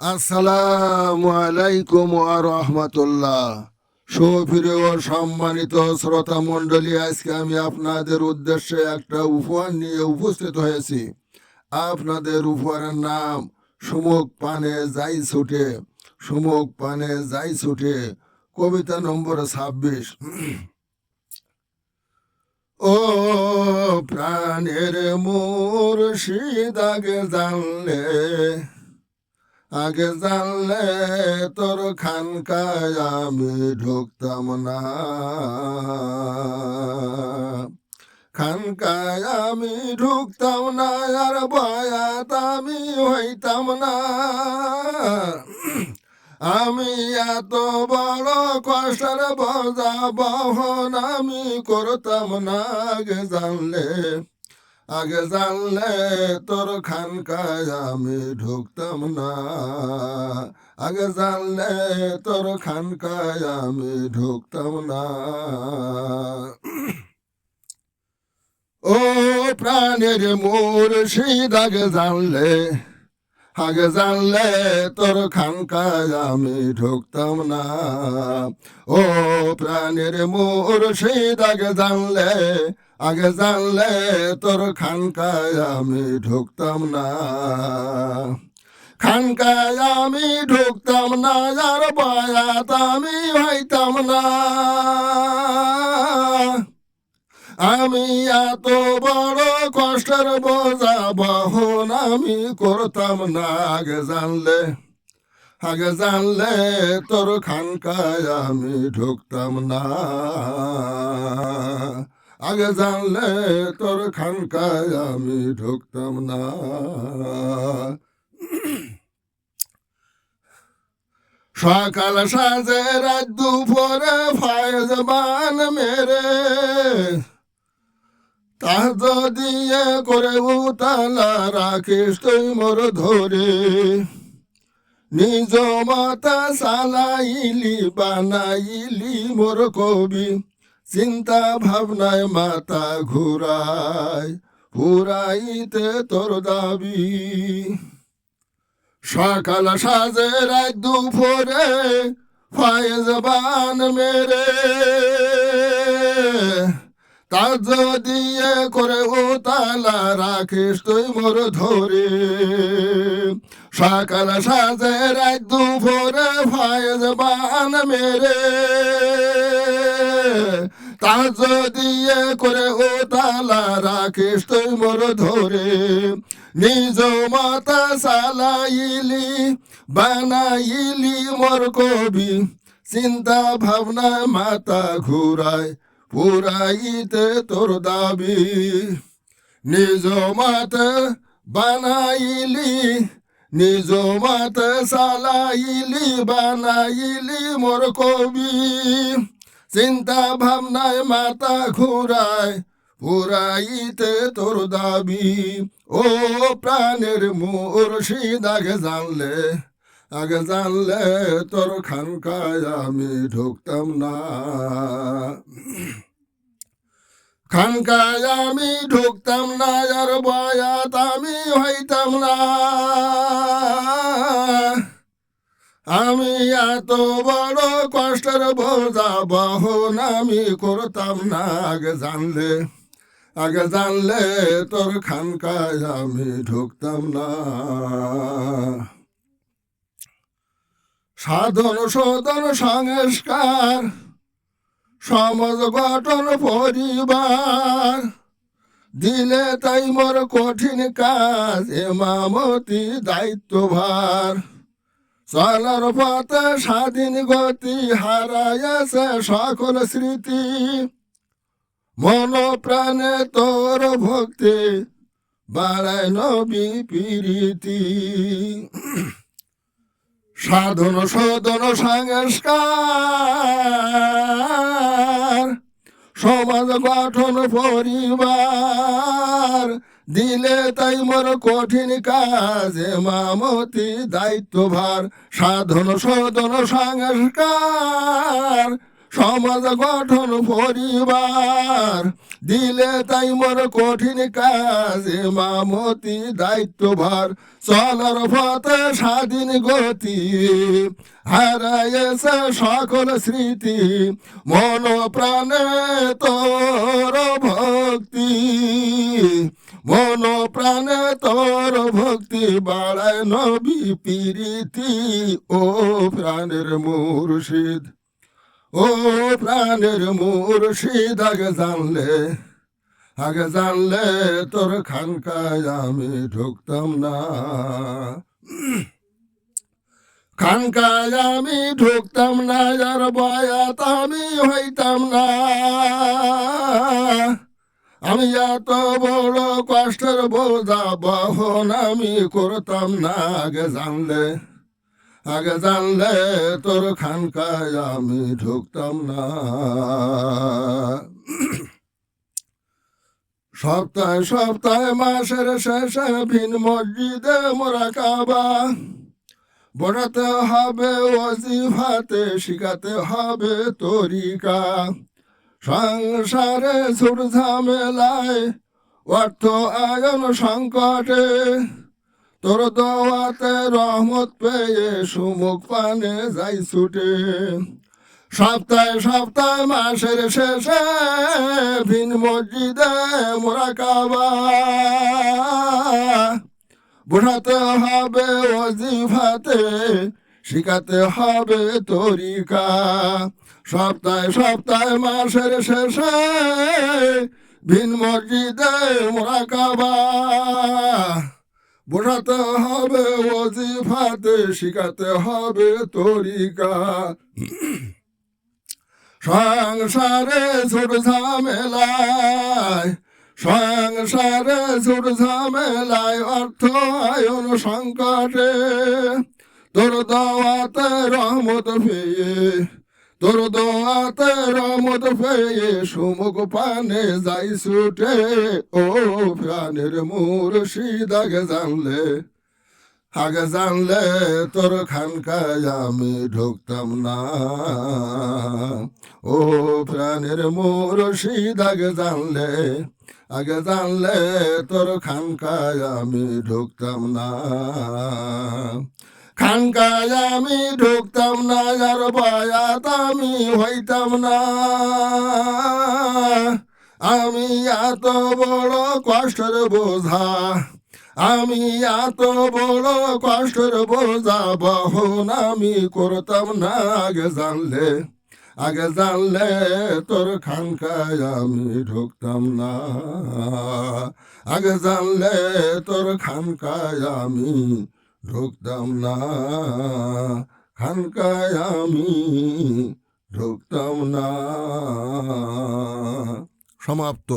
আসসালামু আলাইকুম ওয়া রাহমাতুল্লাহ। সুপ্রিয় ও সম্মানিত শ্রোতা মণ্ডলী, আজকে আমি আপনাদের উদ্দেশ্যে একটা উপহার নিয়ে উপস্থিত হয়েছি। আপনাদের উপহারের নাম সুমুখ পানে যাই ছুটে, সুমুখ পানে যাই ছুটে, কবিতা নম্বর ছাব্বিশ। ও প্রাণের মোর আগে জানলে আগে জানলে তোর খানকায় আমি ঢুকতাম না। খানকায় আমি ঢুকতাম না আর বয়াত আমি হইতাম না। আমি এত বড় কষ্টের বোঝা বহন আমি করতাম না, আগে জানলে আগে জানলে তোর খানকায় আমি ঢুকতাম না। আগে জানলে তোর খানকায় আমি ঢুকতাম না। ও প্রাণের মুর্শিদ, আগে জানলে আগে জানলে তোর খানকায় আমি ঢুকতাম না। ও প্রাণের মুর্শিদ, আগে জানলে আগে জানলে তোর খানকায় আমি ঢুকতাম না। খানকায় আমি ঢুকতাম না আর বয়াত আমি হইতাম না। আমি এত বড় কষ্টের বোঝা বহন আমি করতাম না। আগে জানলে আগে জানলে তোর খানকায় আমি ঢুকতাম না। আগে জানলে তোর খানকায় আমি ঢুকতাম না। সকাল সাজে রাত দুপুরে ফায়জ বান মেরে তাহ দিয়ে করে উতালা রাখিস তুই মোর ধরে। নিজ মাতা সালাইলি, বানাইলি মোর কবি। চিন্তা ভাবনায় মাতা ঘুরায়, পুরাইতে তোর দাবি। সকাল সাজে রাত দুপুরে ফায়েজ বান মেরে তার দিয়ে করে ও তালা রাখিস তুই মোর ধরে। সকাল সাজে রাত দুপুরে ফায়েজ বান মেরে তার দিয়ে করে ও তালা তুই মোর ধরে। নিজ মাতা সালাইলি বানাইলি মোর কবি। চিন্তা ভাবনা মাতা ঘুরায় পুরাইতে তোর দাবি। নিজ মাত বানাইলি, নিজ মাত সালাইলি বানাইলি মোর কবি। চিন্তা ভাবনায় মাতা ঘুরায়, পুরাইতে তোর দাবি। ও প্রাণের মুর্শিদ আগে জানলে আগে জানলে তোর খানকায় আমি ঢুকতাম না। খানকায় আমি ঢুকতাম না, আর বয়াত আমি হইতাম না। আমি এত বড় কষ্টের বোঝা বহন আমি করতাম না। আগে জানলে আগে জানলে তোর খানকায় আমি ঢুকতাম না। সাধন সদন সংস্কার, সমাজ গঠন, পরিবার, দিলে তাই মোর কঠিন কাজ এমামতি দায়িত্বভার। চলার পথে স্বাধীন গতি হারাইয়াছে সকল স্মৃতি। মন প্রাণে তোর ভক্তি বাড়ায় নবী প্রীতি। সাধন সদন সংস্কার, সমাজ গঠন পরিবার দিলে তাই মোর কঠিন কাজ মামতি দায়িত্বভার, সাধন সদন সংস্কার, সমাজ গঠন পরিবার। দিলে তাই মোর কঠিন কাজ মামতি দায়িত্বভার, চলার পথে স্বাধীন গতি। হারাইছে সকল স্মৃতি মন প্রাণে তোর ভক্তি। মন প্রাণে তোর ভক্তি বাড়ায় নবী প্রীতি। ও প্রাণের মুর্শিদ, ও প্রাণের মুর্শিদ, আগে জানলে আগে জানলে তোর খানকায় আমি ঢুকতাম না। খানকায় আমি ঢুকতাম না যার বয়াত আমি হইতাম না। আমি এত বড় কষ্টের বোঝা বহন আমি করতাম না। আগে জানলে আগে জানলে তোর খানকায় আমি ঢুকতাম না। সপ্তাহে সপ্তাহে, মাসের শেষে ভিন মসজিদে মোরা কাবা। বসাতে হবে ওজিফাতে শিখাতে হবে তরিকা। সংসারে ছোট ঝামেলায় অর্থ আয়ন সংকটে। তোর দোয়াতে রহমত পেয়ে সুমুখ পানে যাই ছুটে। সপ্তাহে সপ্তাহে, মাসের শেষে ভিন মসজিদে মোরা কাবা। বোঝাতে হবে, অজিফাতে শিখাতে হবে তরিকা। সপ্তাহে সপ্তাহে মাসের শেষে ভিন মসজিদে মোরা কাবা। বোঝাতে হবে ওজিফাতে, শিখাতে হবে তরিকা। সংসারে ছোট ঝামেলায়, সংসারে ছোট ঝামেলায় অর্থ আয়ন সংকটে। তোর দাওয়াতে রহমত পেয়ে তোর দোয়াতে রহমত পেয়ে সুমুখ পানে যাই ছুটে, ও প্রাণের মুর্শিদ আগে জানলে আগে জানলে তোর খানকায় আমি ঢুকতাম না। ও প্রাণের মুর্শিদ আগে জানলে আগে জানলে তোর খানকায় আমি ঢুকতাম না। খানকায় আমি ঢুকতাম না, আর বয়াত আমি হইতাম না। আমি এত বড় কষ্টের বোঝা, আমি এত বড় কষ্টের বোঝা, বহন আমি করতাম না। আগে জানলে আগে জানলে তোর খানকায় আমি ঢুকতাম না। আগে জানলে তোর খানকায় আমি ঢুকতাম না খানকায় আমি ঢুকতাম না। সমাপ্ত।